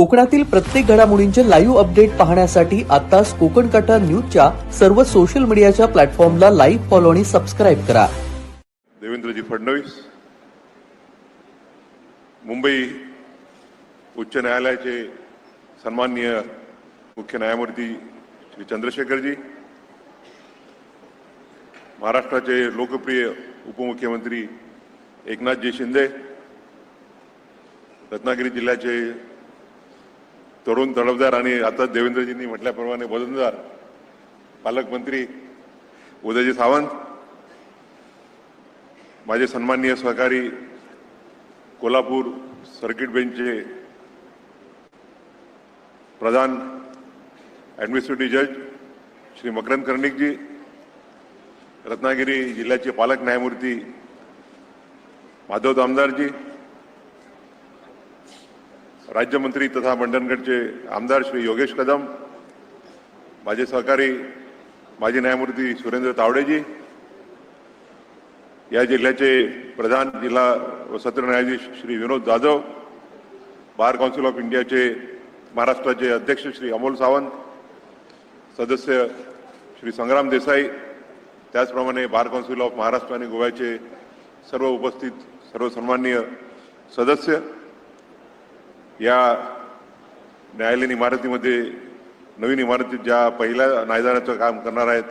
कोकणातील प्रत्येक घडामोडींचे लाईव्ह अपडेट पाहण्यासाठी आताच कोकण कटा न्यूजच्या सर्व सोशल मीडियाच्या प्लॅटफॉर्मला लाईव्ह फॉलो आणि सबस्क्राईब करा. देवेंद्रजी फडणवीस मुंबई उच्च न्यायालयाचे सन्माननीय मुख्य न्यायमूर्ती श्री चंद्रशेखरजी महाराष्ट्राचे लोकप्रिय उपमुख्यमंत्री एकनाथजी शिंदे रत्नागिरी जिल्ह्याचे तरुण तडफदार आणि आता देवेंद्रजींनी म्हटल्याप्रमाणे वजनदार पालकमंत्री उदयजी सावंत माझे सन्माननीय सहकारी कोल्हापूर सर्किट बेंचचे प्रधान ॲडमिनिस्ट्रेटिव्ह जज श्री मकरंद कर्णिकजी रत्नागिरी जिल्ह्याचे पालक न्यायमूर्ती माधव दामदारजी राज्यमंत्री तथा मंडणगडचे आमदार श्री योगेश कदम माझे सहकारी माजी न्यायमूर्ती सुरेंद्र तावडेजी या जिल्ह्याचे प्रधान जिल्हा व सत्र न्यायाधीश Shri Vinod Jadhav bar council of इंडियाचे महाराष्ट्राचे अध्यक्ष श्री अमोल सावंत सदस्य श्री संग्राम देसाई त्याचप्रमाणे बार काउन्सिल ऑफ महाराष्ट्र आणि गोव्याचे सर्व उपस्थित सर्व सन्माननीय सदस्य या न्यायालयीन इमारतीमध्ये नवीन इमारतीत ज्या पहिल्या न्यायदानाचं काम करणार आहेत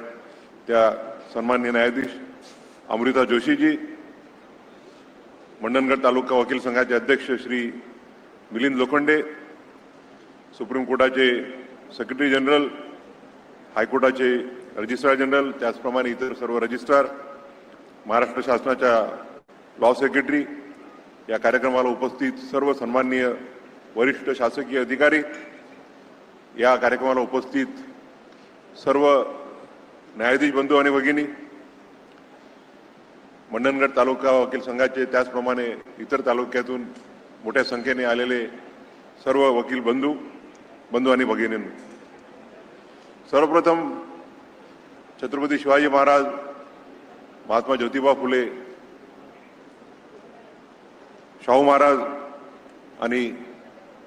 त्या सन्मान्य न्यायाधीश अमृता जोशीजी मंडणगड तालुका वकील संघाचे अध्यक्ष श्री मिलिंद लोखंडे सुप्रीम कोर्टाचे सेक्रेटरी जनरल हायकोर्टाचे रजिस्ट्रार जनरल त्याचप्रमाणे इतर सर्व रजिस्ट्रार महाराष्ट्र शासनाच्या लॉ सेक्रेटरी या कार्यक्रमाला उपस्थित सर्व सन्माननीय वरिष्ठ शासकीय अधिकारी या कार्यक्रमाला उपस्थित सर्व न्यायाधीश बंधू आणि भगिनी मंडणगड तालुका वकील संघाचे त्याचप्रमाणे इतर तालुक्यातून मोठ्या संख्येने आलेले सर्व वकील बंधू बंधू आणि भगिनींनो. सर्वप्रथम छत्रपती शिवाजी महाराज महात्मा ज्योतिबा फुले शाहू महाराज आणि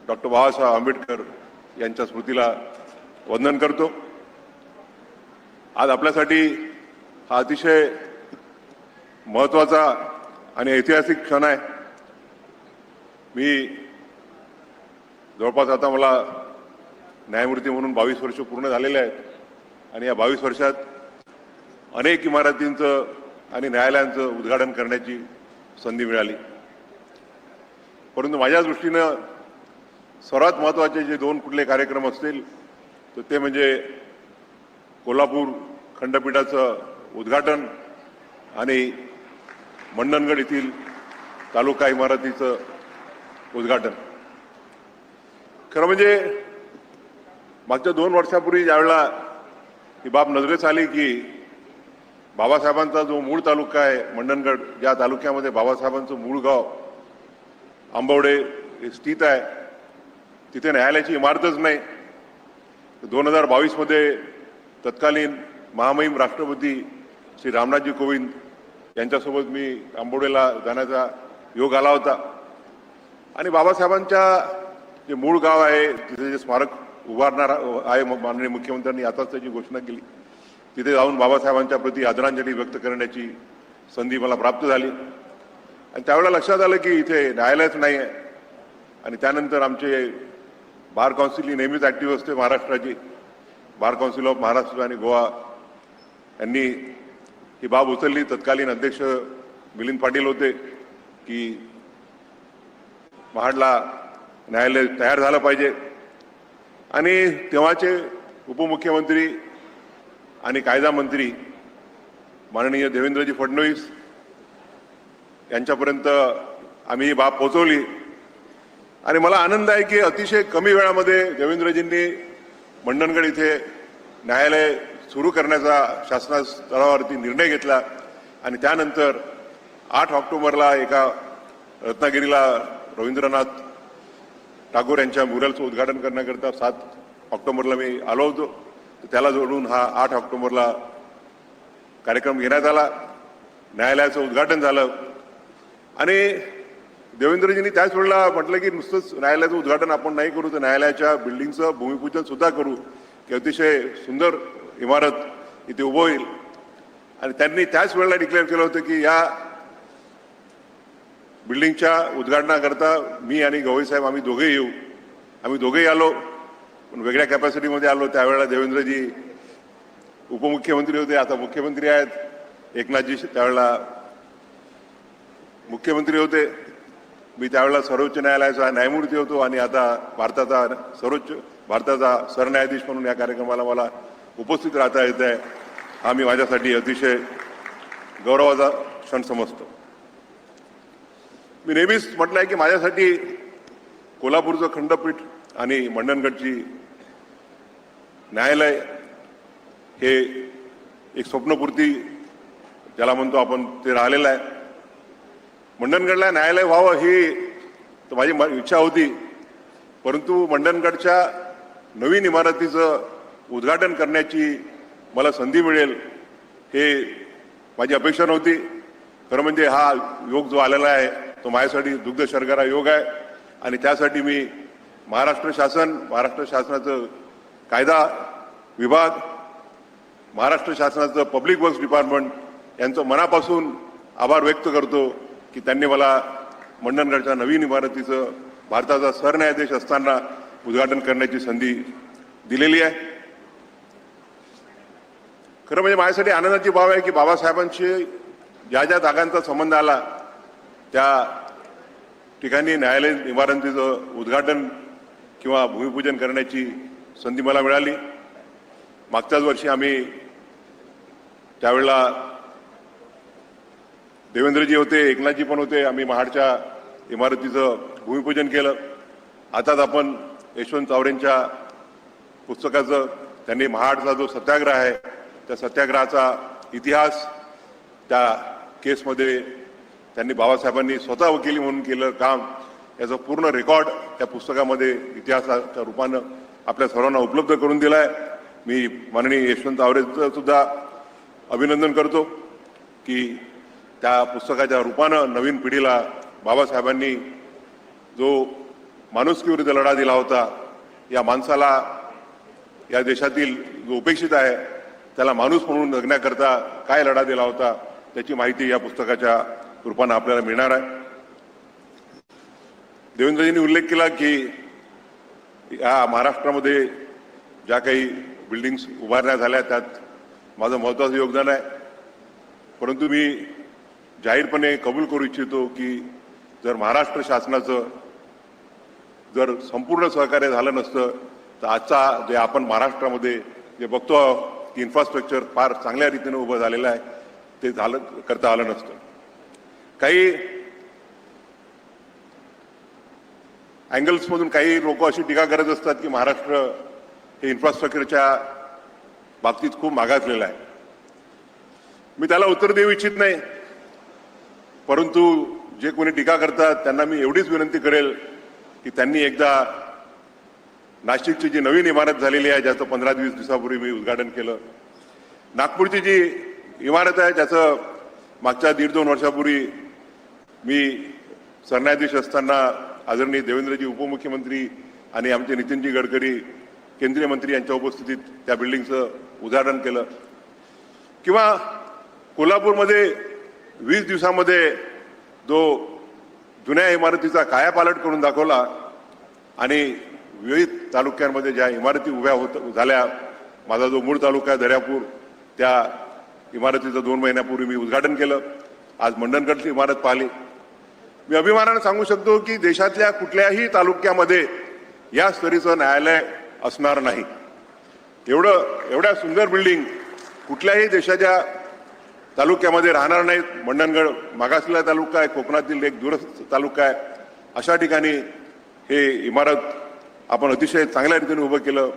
डॉक्टर बाबासाहेब आंबेडकर यांच्या स्मृतीला वंदन करतो. आज आपल्यासाठी हा अतिशय महत्त्वाचा आणि ऐतिहासिक क्षण आहे. मी जवळपास आता मला न्यायमूर्ती म्हणून बावीस वर्ष पूर्ण झालेले आहेत आणि या बावीस वर्षात अनेक इमारतींचं आणि न्यायालयांचं उद्घाटन करण्याची संधी मिळाली. परंतु माझ्या दृष्टीनं सर्वात महत्त्वाचे जे दोन कुठले कार्यक्रम असतील तर ते म्हणजे कोल्हापूर खंडपीठाचं उद्घाटन आणि मंडणगड येथील तालुका इमारतीचं उद्घाटन. खरं म्हणजे मागच्या दोन वर्षापूर्वी ज्यावेळेला ही बाब नजरेस आली की बाबासाहेबांचा जो मूळ तालुका आहे मंडणगड ज्या तालुक्यामध्ये बाबासाहेबांचं मूळ गाव आंबवडे हे स्थित आहे तिथे न्यायालयाची इमारतच नाही. दोन हजार बावीसमध्ये तत्कालीन महामहिम राष्ट्रपती श्री रामनाथजी कोविंद यांच्यासोबत मी आंबोडेला जाण्याचा योग आला होता. आणि बाबासाहेबांच्या जे मूळ गाव आहे तिथे जे स्मारक उभारणार आहे माननीय मुख्यमंत्र्यांनी आताच त्याची घोषणा केली. तिथे जाऊन बाबासाहेबांच्या प्रती आदरांजली व्यक्त करण्याची संधी मला प्राप्त झाली. आणि त्यावेळेला लक्षात आलं की इथे न्यायालयच नाही आहे आणि त्यानंतर आमचे बार काउन्सिल ही नेहमीच ॲक्टिव्ह असते महाराष्ट्राची. बार काउन्सिल ऑफ महाराष्ट्र आणि गोवा यांनी ही बाब उचलली. तत्कालीन अध्यक्ष मिलिंद पाटील होते की महाडला न्यायालय तयार झालं पाहिजे. आणि तेव्हाचे उपमुख्यमंत्री आणि कायदा मंत्री माननीय देवेंद्रजी फडणवीस यांच्यापर्यंत आम्ही ही बाब पोचवली आणि मला आनंद आहे की अतिशय कमी वेळामध्ये देवेंद्रजींनी मंडणगड इथे न्यायालय सुरू करण्याचा शासना स्तरावरती निर्णय घेतला आणि त्यानंतर आठ ऑक्टोबरला एका रत्नागिरीला रवींद्रनाथ टागोर यांच्या मुरलचं उद्घाटन करण्याकरता सात ऑक्टोबरला मी आलो होतो. त्याला जोडून हा आठ ऑक्टोबरला कार्यक्रम घेण्यात आला. न्यायालयाचं उद्घाटन झालं. आणि देवेंद्रजींनी त्याच वेळेला म्हटलं की नुसतंच न्यायालयाचं उद्घाटन आपण नाही करू तर न्यायालयाच्या बिल्डिंगचं भूमिपूजन सुद्धा करू. की अतिशय सुंदर इमारत इथे उभं होईल. आणि त्यांनी त्याच वेळेला डिक्लेअर केलं होतं की या बिल्डिंगच्या उद्घाटनाकरता मी आणि गवई साहेब आम्ही दोघे येऊ. आम्ही दोघेही आलो पण वेगळ्या कॅपॅसिटीमध्ये आलो. त्यावेळेला देवेंद्रजी उपमुख्यमंत्री होते. आता मुख्यमंत्री आहेत. एकनाथजी त्यावेळेला मुख्यमंत्री होते. मी त्यावेळेला सर्वोच्च न्यायालयाचा न्यायमूर्ती होतो आणि आता भारताचा सर्वोच्च भारताचा सरन्यायाधीश म्हणून या कार्यक्रमाला मला उपस्थित राहता येत आहे. हा मी माझ्यासाठी अतिशय गौरवाचा क्षण समजतो. मी नेहमीच म्हटलं आहे की माझ्यासाठी कोल्हापूरचं खंडपीठ आणि मंडणगडची न्यायालय हे एक स्वप्नपूर्ती ज्याला म्हणतो आपण ते राहिलेलं आहे. मंडणगडला न्यायालय व्हावं ही तर माझी म- इच्छा होती. परंतु मंडणगडच्या नवीन इमारतीचं उद्घाटन करण्याची मला संधी मिळेल हे माझी अपेक्षा नव्हती. खरं म्हणजे हा योग जो आलेला आहे तो माझ्यासाठी दुग्ध शर्करा योग आहे आणि त्यासाठी मी महाराष्ट्र शासन महाराष्ट्र शासनाचं कायदा विभाग महाराष्ट्र शासनाचं पब्लिक वर्क्स डिपार्टमेंट यांचं मनापासून आभार व्यक्त करतो. की त्यांनी मला मंडणगडच्या नवीन इमारतीचं भारताचा सरन्यायाधीश असताना उद्घाटन करण्याची संधी दिलेली आहे. खरं म्हणजे माझ्यासाठी आनंदाची बाब आहे की बाबासाहेबांशी ज्या ज्या जागांचा संबंध आला त्या ठिकाणी न्यायालयीन इमारतीचं उद्घाटन किंवा भूमिपूजन करण्याची संधी मला मिळाली. मागच्याच वर्षी आम्ही त्यावेळेला देवेंद्रजी होते एकनाथजी पण होते आम्ही महाडच्या इमारतीचं भूमिपूजन केलं. आताच आपण यशवंत चावरेंच्या पुस्तकाचं त्यांनी महाडचा जो सत्याग्रह आहे त्या सत्याग्रहाचा इतिहास त्या केसमध्ये त्यांनी बाबासाहेबांनी स्वतः वकिली म्हणून केलं काम याचं पूर्ण रेकॉर्ड त्या पुस्तकामध्ये इतिहासाच्या रूपानं आपल्या सर्वांना उपलब्ध करून दिला आहे मी माननीय यशवंत आवरेचं सुद्धा अभिनंदन करतो की त्या पुस्तकाच्या रूपानं नवीन पिढीला बाबासाहेबांनी जो माणुसकीविरुद्ध लढा दिला होता या माणसाला या देशातील जो उपेक्षित आहे त्याला माणूस म्हणून जगण्याकरता काय लढा दिला होता त्याची माहिती या पुस्तकाच्या रूपानं आपल्याला मिळणार आहे. देवेंद्रजींनी उल्लेख केला की या महाराष्ट्रामध्ये ज्या काही बिल्डिंग्स उभारण्यात झाल्या त्यात माझं महत्त्वाचं योगदान आहे. परंतु मी जाहीरपणे कबूल करू इच्छितो की जर महाराष्ट्र शासनाचं जर संपूर्ण सहकार्य झालं नसतं तर आजचा जे आपण महाराष्ट्रामध्ये जे बघतो आहोत की इन्फ्रास्ट्रक्चर फार चांगल्या रीतीने उभं झालेलं आहे ते झालं करता आलं नसतं. काही अँगल्समधून काही लोक अशी टीका करत असतात की महाराष्ट्र हे इन्फ्रास्ट्रक्चरच्या बाबतीत खूप मागासलेलं आहे. मी त्याला उत्तर देऊ इच्छित नाही. परंतु जे कोणी टीका करतात त्यांना मी एवढीच विनंती करेल की त्यांनी एकदा नाशिकची जी नवीन इमारत झालेली आहे ज्याचं पंधरा वीस दिवसापूर्वी मी उद्घाटन केलं नागपूरची जी इमारत आहे ज्याचं मागच्या दीड दोन वर्षापूर्वी मी सरन्यायाधीश असताना आदरणीय देवेंद्रजी उपमुख्यमंत्री आणि आमचे नितीनजी गडकरी केंद्रीय मंत्री यांच्या उपस्थितीत त्या बिल्डिंगचं उद्घाटन केलं. किंवा कोल्हापूरमध्ये वीस दिवसामध्ये जो जुन्या इमारतीचा कायापालट करून दाखवला आणि विविध तालुक्यांमध्ये ज्या इमारती उभ्या होत झाल्या माझा जो मूळ तालुका आहे दर्यापूर त्या इमारतीचं दोन महिन्यापूर्वी मी उद्घाटन केलं. आज मंडणगडची इमारत पाहिली. मी अभिमानानं सांगू शकतो की देशातल्या कुठल्याही तालुक्यामध्ये या स्तरीचं न्यायालय असणार नाही. एवढं एवढ्या सुंदर बिल्डिंग कुठल्याही देशाच्या तालुक्यामध्ये राहणार नाहीत. मंडणगड मागासलेला तालुका आहे कोकणातील एक दूरस्थ तालुका आहे. अशा ठिकाणी हे इमारत आपण अतिशय चांगल्या रीतीने उभं केलं.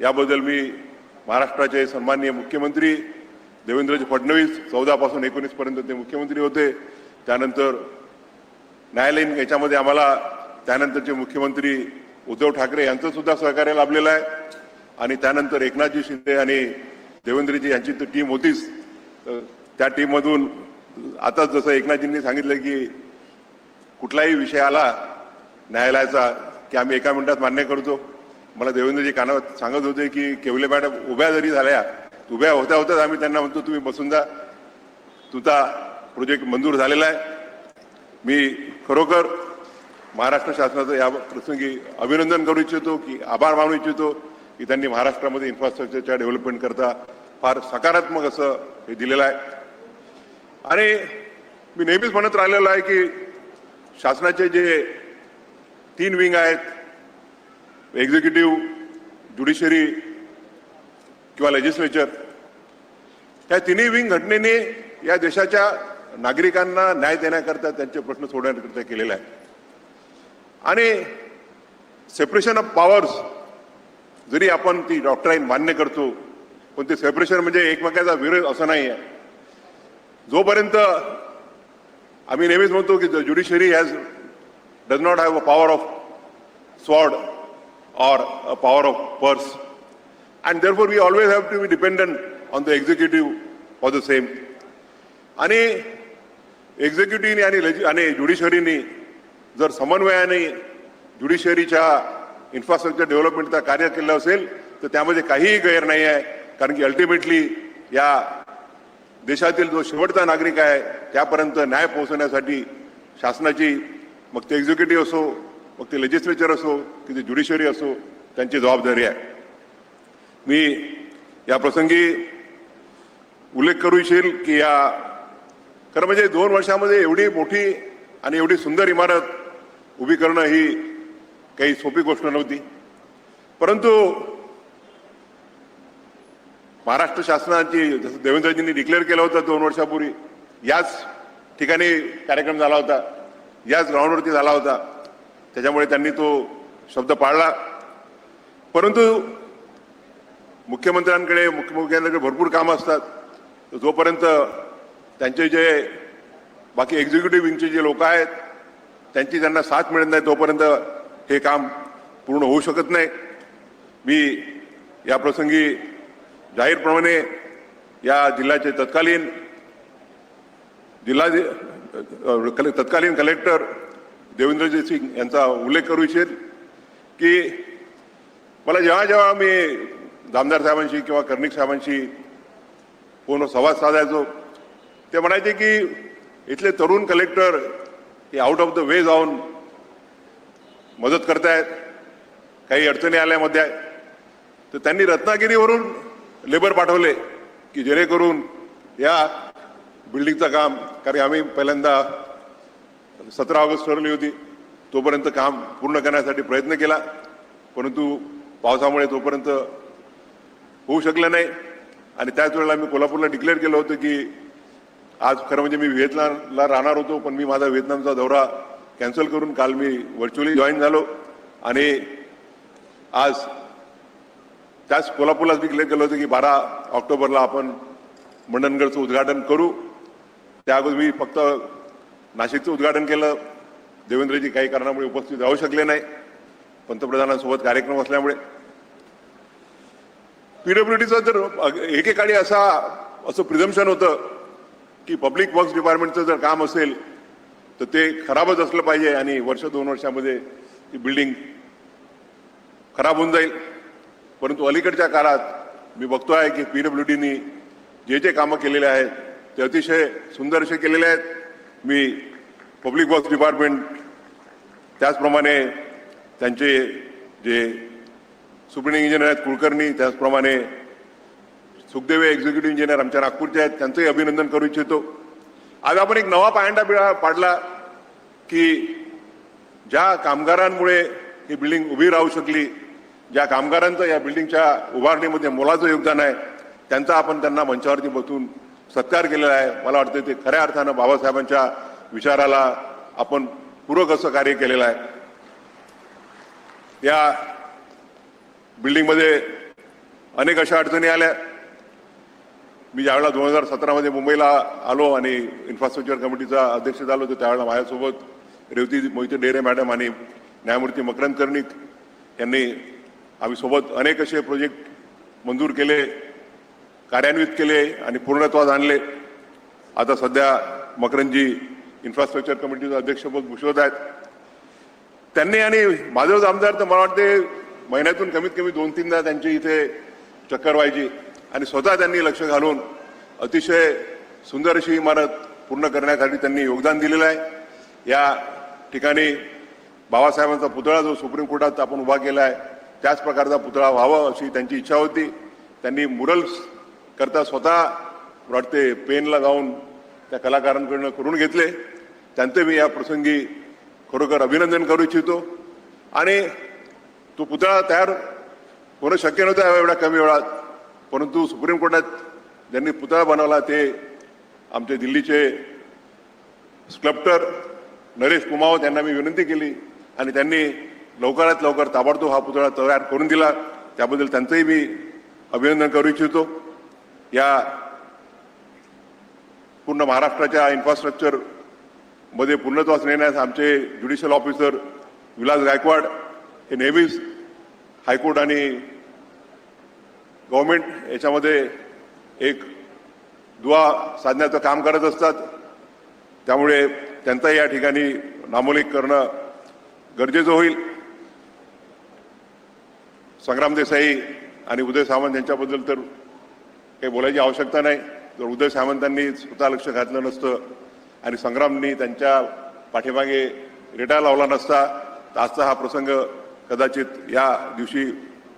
याबद्दल मी महाराष्ट्राचे सन्माननीय मुख्यमंत्री देवेंद्रजी फडणवीस चौदापासून एकोणीसपर्यंत ते मुख्यमंत्री होते. त्यानंतर न्यायालयीन याच्यामध्ये आम्हाला त्यानंतरचे मुख्यमंत्री उद्धव ठाकरे यांचं सुद्धा सहकार्य लाभलेलं आहे. आणि त्यानंतर एकनाथजी शिंदे आणि देवेंद्रजी यांची तर टीम होतीच. त्या टीममधून आता जसं एकनाथजींनी सांगितलं की कुठलाही विषय आला न्यायालयाचा की आम्ही एका मिनिटात मान्य करतो. मला देवेंद्रजी कानावर सांगत होते की केवले मॅडम उभ्या जरी झाल्या उभ्या होत्या होत्याच आम्ही त्यांना म्हणतो तुम्ही बसून जा. तुझा प्रोजेक्ट मंजूर झालेला आहे. मी खरोखर महाराष्ट्र शासनाचं या प्रसंगी अभिनंदन करू इच्छितो की आभार मानू इच्छितो की त्यांनी महाराष्ट्रामध्ये इन्फ्रास्ट्रक्चरच्या डेव्हलपमेंट करता फार सकारात्मक असं हे दिलेलं आहे. आणि मी नेहमीच म्हणत राहिलेलो आहे की शासनाचे जे तीन विंग आहेत एक्झिक्युटिव्ह ज्युडिशरी किंवा लेजिस्लेचर त्या तिन्ही विंग घटनेने या देशाच्या नागरिकांना न्याय देण्याकरता त्यांचे प्रश्न सोडवण्याकरता केलेला आहे आणि सेपरेशन ऑफ पॉवर्स जरी आपण ती डॉक्टराईन मान्य करतो पण ते सेपरेशन म्हणजे एकमेकाचा विरोध असं नाही आहे जोपर्यंत आम्ही नेहमीच म्हणतो की judiciary has does not have a power of sword or a power of purse. And therefore, we always have to be dependent on the executive for the same. आणि एक्झिक्युटिव्हनी आणि लेजि आणि ज्युडिशरीनी जर समन्वयाने ज्युडिशरीच्या इन्फ्रास्ट्रक्चर डेव्हलपमेंटचं कार्य केलं असेल तर त्यामध्ये काहीही गैर नाही आहे कारण की अल्टिमेटली या देशातील जो शेवटचा नागरिक आहे त्यापर्यंत न्याय पोहोचवण्यासाठी शासनाची मग ते एक्झिक्युटिव्ह असो मग ते लेजिस्लेचर असो की ते ज्युडिशरी असो त्यांची जबाबदारी आहे. मी या प्रसंगी उल्लेख करू इच्छेल की या खरं म्हणजे दोन वर्षामध्ये एवढी मोठी आणि एवढी सुंदर इमारत उभी करणं ही काही सोपी गोष्ट नव्हती. परंतु महाराष्ट्र शासनाची जसं देवेंद्रजींनी डिक्लेअर केलं होतं दोन वर्षापूर्वी याच ठिकाणी कार्यक्रम झाला होता याच ग्राउंडवरती झाला होता. त्याच्यामुळे त्यांनी तो शब्द पाळला. परंतु मुख्यमंत्र्यांकडे मुख्यमंत्र्यांकडे भरपूर कामं असतात. जोपर्यंत त्यांचे जे बाकी एक्झिक्युटिव्ह विंगचे जे लोक आहेत त्यांची त्यांना साथ मिळत नाही तोपर्यंत हे काम पूर्ण होऊ शकत नाही. मी या प्रसंगी जाहीरप्रमाणे या जिल्ह्याचे तत्कालीन जिल्हा कले- तत्कालीन कलेक्टर देवेंद्रजी सिंग यांचा उल्लेख करू इच्छित की मला जेव्हा जेव्हा मी जामदार साहेबांशी किंवा कर्णिक साहेबांशी फोनवर संवाद साधायचो ते म्हणायचे की इथले तरुण कलेक्टर हे आउट ऑफ द वे जाऊन मदत करतायत काही अडचणी आल्यामध्ये तर त्यांनी रत्नागिरीवरून लेबर पाठवले की जेणेकरून या बिल्डिंगचं काम कारण आम्ही पहिल्यांदा सतरा ऑगस्ट ठरवली होती तोपर्यंत काम पूर्ण करण्यासाठी प्रयत्न केला परंतु पावसामुळे तोपर्यंत होऊ शकलं नाही. आणि त्याच वेळेला मी कोल्हापूरला डिक्लेअर केलं होतं की आज खरं म्हणजे मी व्हिएतनामला राहणार होतो पण मी माझा व्हिएतनामचा दौरा कॅन्सल करून काल मी व्हर्च्युअली जॉईन झालो. आणि आज त्याच कोल्हापूरलाच डिक्लेअर केलं होतं की बारा ऑक्टोबरला आपण मंडणगडचं उद्घाटन करू. त्या अगोदर मी फक्त नाशिकचं उद्घाटन केलं. देवेंद्रजी काही कारणामुळे उपस्थित राहू शकले नाही. पंतप्रधानांसोबत कार्यक्रम असल्यामुळे. पीडब्ल्यूडीचा जर एकेकाळी असा असं प्रिझम्पशन होतं की पब्लिक वर्क्स डिपार्टमेंटचं जर काम असेल तर ते खराबच असलं पाहिजे आणि वर्ष दोन वर्षामध्ये ती बिल्डिंग खराब होऊन जाईल. परंतु अलीकडच्या काळात मी बघतो आहे की पीडब्ल्यूडीनी जे जे कामं केलेले आहेत ते अतिशय सुंदर असे केलेले आहेत. मी पब्लिक वर्क्स डिपार्टमेंट त्याचप्रमाणे त्यांचे जे सुप्रिंटिंग इंजिनियर आहेत कुलकर्णी त्याचप्रमाणे सुखदेव एक्झिक्युटिव्ह इंजिनियर आमच्या नागपूरचे आहेत त्यांचंही अभिनंदन करू इच्छितो. आज आपण एक नवा पायंडा पिळा पाडला की ज्या कामगारांमुळे ही बिल्डिंग उभी राहू शकली ज्या कामगारांचं या बिल्डिंगच्या उभारणीमध्ये मोलाचं योगदान आहे त्यांचा आपण त्यांना मंचावरती बसून सत्कार केलेला आहे. मला वाटतं ते खऱ्या अर्थानं बाबासाहेबांच्या विचाराला आपण पूरक असं कार्य केलेलं आहे. या बिल्डिंगमध्ये अनेक अशा अडचणी आल्या. मी ज्यावेळेला दोन हजार सतरामध्ये मुंबईला आलो आणि इन्फ्रास्ट्रक्चर कमिटीचा अध्यक्ष झालो तर त्यावेळेला माझ्यासोबत रेवती मोहिते डेरे मॅडम आणि न्यायमूर्ती मकरंद कर्णिक यांनी आम्ही सोबत अनेक असे प्रोजेक्ट मंजूर केले कार्यान्वित केले आणि पूर्णत्वास आणले. आता सध्या मकरंजी इन्फ्रास्ट्रक्चर कमिटीचं अध्यक्षपद भूषवत आहेत. त्यांनी आणि माझं आमदार तर मला वाटते महिन्यातून कमीत कमी दोन तीनदा त्यांची इथे चक्कर व्हायची आणि स्वतः त्यांनी लक्ष घालून अतिशय सुंदर अशी इमारत पूर्ण करण्यासाठी त्यांनी योगदान दिलेलं आहे. या ठिकाणी बाबासाहेबांचा पुतळा जो सुप्रीम कोर्टात आपण उभा केला आहे त्याच प्रकारचा पुतळा व्हावा अशी त्यांची इच्छा होती. त्यांनी मुरल्स करता स्वतः वाटते पेनला जाऊन त्या कलाकारांकडनं करून घेतले. त्यांचे मी या प्रसंगी खरोखर अभिनंदन करू इच्छितो. आणि तो पुतळा तयार होणं शक्य नव्हतं एवढ्या कमी वेळात. परंतु सुप्रीम कोर्टात ज्यांनी पुतळा बनवला ते आमचे दिल्लीचे स्कल्प्टर नरेश कुमावत यांना मी विनंती केली. आणि त्यांनी लवकरात लवकर ताबडतोब हा पुतळा तयार करून दिला. त्याबद्दल त्यांचंही मी अभिनंदन करू इच्छितो. या पूर्ण महाराष्ट्राच्या इन्फ्रास्ट्रक्चरमध्ये पूर्णत्वास नेण्यास आमचे ज्युडिशियल ऑफिसर विलास गायकवाड हे नेहमीच हायकोर्ट आणि गव्हर्नमेंट याच्यामध्ये एक दुवा साधण्याचं काम करत असतात. त्यामुळे त्यांचा या ठिकाणी नामोल्लेख करणं गरजेचं होईल. संग्राम देसाई आणि उदय सावंत यांच्याबद्दल तर काही बोलायची आवश्यकता नाही. जर उदय सावंतांनी स्वतः लक्ष घातलं नसतं आणि संग्रामनी त्यांच्या पाठीमागे रेटा लावला नसता तर आजचा हा प्रसंग कदाचित या दिवशी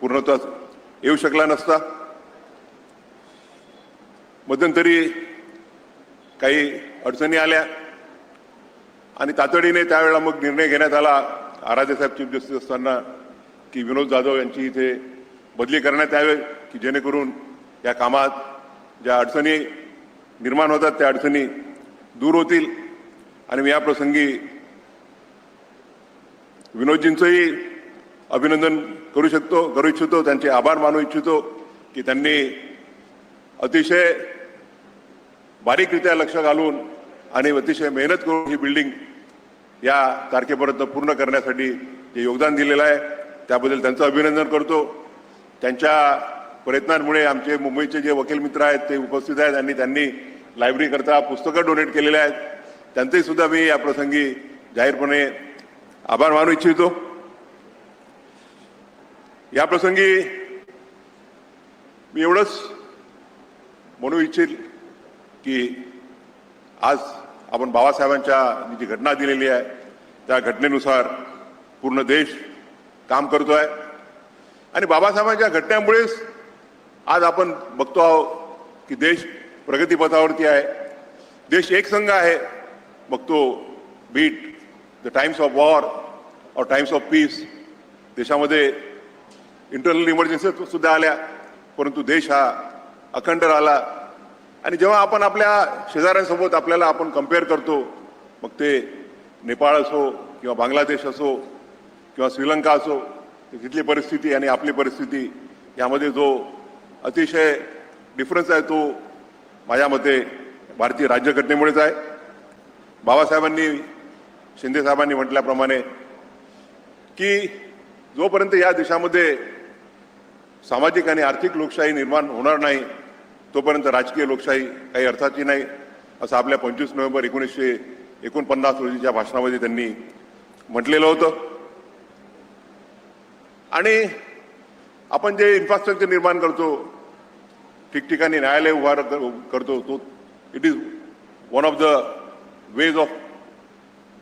पूर्णत्वास येऊ शकला नसता. मध्यंतरी काही अडचणी आल्या आणि तातडीने त्यावेळेला मग निर्णय घेण्यात आला. आराध्य साहेब चीफ जस्टिस असताना की विनोद जाधव यांची इथे बदली करण्यात यावे की जेणेकरून या कामात ज्या अडचणी निर्माण होतात त्या अडचणी दूर होतील. आणि मी या प्रसंगी विनोदजींचंही अभिनंदन करू शकतो करू इच्छितो त्यांचे आभार मानू इच्छितो की त्यांनी अतिशय बारीकरित्या लक्ष घालून आणि अतिशय मेहनत करून ही बिल्डिंग या तारखेपर्यंत पूर्ण करण्यासाठी जे योगदान दिलेलं आहे. त्याबद्दल त्यांचं अभिनंदन करतो. त्यांच्या प्रयत्नांमुळे आमचे मुंबईचे जे वकील मित्र आहेत ते उपस्थित आहेत आणि त्यांनी लायब्ररीकरता पुस्तकं डोनेट केलेले आहेत. त्यांचेही सुद्धा मी या प्रसंगी जाहीरपणे आभार मानू इच्छितो. या प्रसंगी मी एवढंच म्हणू इच्छित की आज आपण बाबासाहेबांच्या जी घटना दिलेली आहे त्या घटनेनुसार पूर्ण देश काम करतो आहे आणि बाबासाहेबांच्या घटनेमुळेच आज आपण बघतो आहोत की देश प्रगतीपथावरती आहे. देश एक संघ आहे. बघतो beat the times of war और टाइम्स ऑफ पीस. देशामध्ये इंटरनल इमर्जन्सी सुद्धा आल्या परंतु देश हा अखंड राहिला. आणि जेव्हा आपण आपल्या शेजाऱ्यांसोबत आपल्याला आपण कंपेअर करतो मग ते नेपाळ असो किंवा बांगलादेश असो किंवा श्रीलंका असो तिथली परिस्थिती आणि आपली परिस्थिती यामध्ये जो अतिशय डिफरन्स आहे तो माझ्या मते भारतीय राज्यघटनेमुळेच आहे. बाबासाहेबांनी शिंदेसाहेबांनी म्हटल्याप्रमाणे की जोपर्यंत या देशामध्ये सामाजिक आणि आर्थिक लोकशाही निर्माण होणार नाही तोपर्यंत राजकीय लोकशाही काही अर्थाची नाही असं आपल्या पंचवीस नोव्हेंबर एकोणीसशे एकोणपन्नास रोजीच्या भाषणामध्ये त्यांनी म्हटलेलं होतं. आणि आपण जे इन्फ्रास्ट्रक्चर निर्माण करतो ठिकठिकाणी न्यायालय उभार करतो तो it is one of the ways of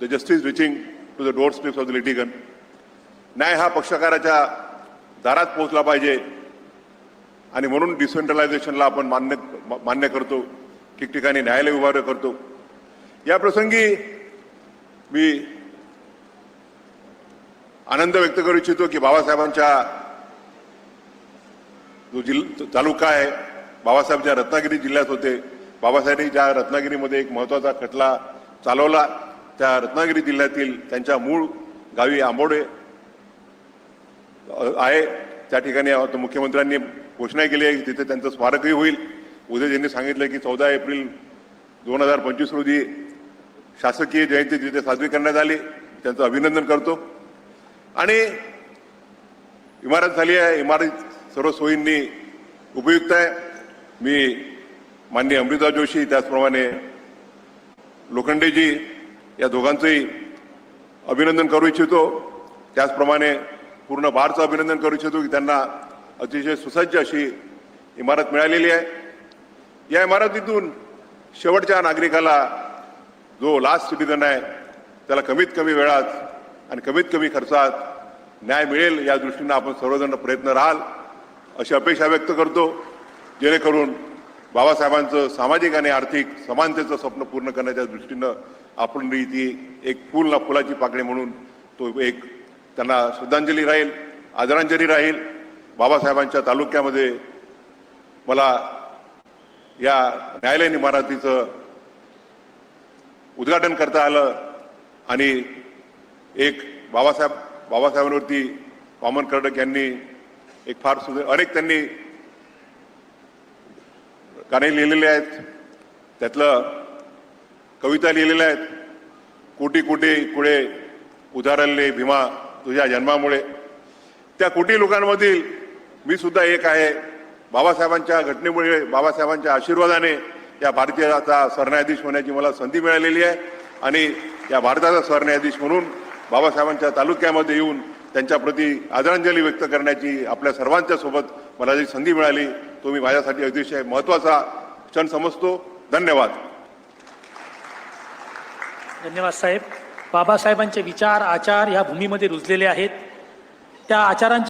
the justice reaching to the doorsteps of the litigant न्याय हा पक्षकाराच्या दारात पोहोचला पाहिजे. आणि म्हणून डिसेंट्रलायझेशनला आपण मान्य मान्य करतो ठिकठिकाणी न्यायालय उभार करतो. या प्रसंगी मी आनंद व्यक्त करू इच्छितो की बाबासाहेबांच्या जो जिल तालुका आहे बाबासाहेब ज्या रत्नागिरी जिल्ह्यात होते. बाबासाहेबांनी ज्या रत्नागिरीमध्ये एक महत्त्वाचा खटला चालवला त्या रत्नागिरी जिल्ह्यातील त्यांच्या मूळ गावी आंबोडे आहे. त्या ठिकाणी मुख्यमंत्र्यांनी घोषणा केली आहे की तिथे त्यांचं स्मारकही होईल. उद्या यांनी सांगितलं की चौदा एप्रिल दोन हजार पंचवीस रोजी शासकीय जयंती तिथे साजरी करण्यात आली. त्यांचं अभिनंदन करतो. आणि इमारत झाली आहे. इमारत सर्व सोयींनी उपयुक्त आहे. मी माननीय अमृता जोशी त्याचप्रमाणे लोखंडेजी या दोघांचंही अभिनंदन करू इच्छितो. त्याचप्रमाणे पूर्ण बारचं अभिनंदन करू इच्छितो की त्यांना अतिशय सुसज्ज अशी इमारत मिळालेली आहे. या इमारतीतून शेवटच्या नागरिकाला जो लास्ट सिटीजन आहे त्याला कमीत कमी वेळात आणि कमीत कमी खर्चात न्याय मिळेल या दृष्टीनं आपण सर्वजण प्रयत्न राहाल अशी अपेक्षा व्यक्त करतो. जेणेकरून बाबासाहेबांचं सामाजिक आणि आर्थिक समानतेचं स्वप्न पूर्ण करण्याच्या दृष्टीनं आपण ती एक फूल ना फुलाची पाकळी म्हणून तो एक त्यांना श्रद्धांजली राहील आदरांजली राहील. बाबासाहेबांच्या तालुक्यामध्ये मला या न्यायालयीन इमारतीचं उद्घाटन करता आलं आणि एक बाबासाहेब बाबासाहेबांवरती वामन कर्डक यांनी एक फार सुंदर अनेक त्यांनी गाणे लिहिलेले आहेत. त्यातलं कविता लिहिलेल्या आहेत. कोटी कोटी कुळे उधारले भीमा तुझ्या जन्मामुळे. त्या कोटी लोकांमधील मी सुद्धा एक आहे. बाबासाहेबांच्या घटनेमुळे बाबासाहेबांच्या आशीर्वादाने या भारतीयाचा सरन्यायाधीश होण्याची मला संधी मिळालेली आहे. आणि या भारताचा सरन्यायाधीश म्हणून बाबासाहेबांच्या तालुक्यामध्ये येऊन त्यांच्याप्रती आदरांजली व्यक्त करण्याची आपल्या सर्वांच्या सोबत मला जी संधी मिळाली तो मी माझ्यासाठी अतिशय महत्त्वाचा क्षण समजतो. धन्यवाद. धन्यवाद साहेब. बाबासाहेबांचे विचार आचार ह्या भूमीमध्ये रुजलेले आहेत. त्या आचारांच्या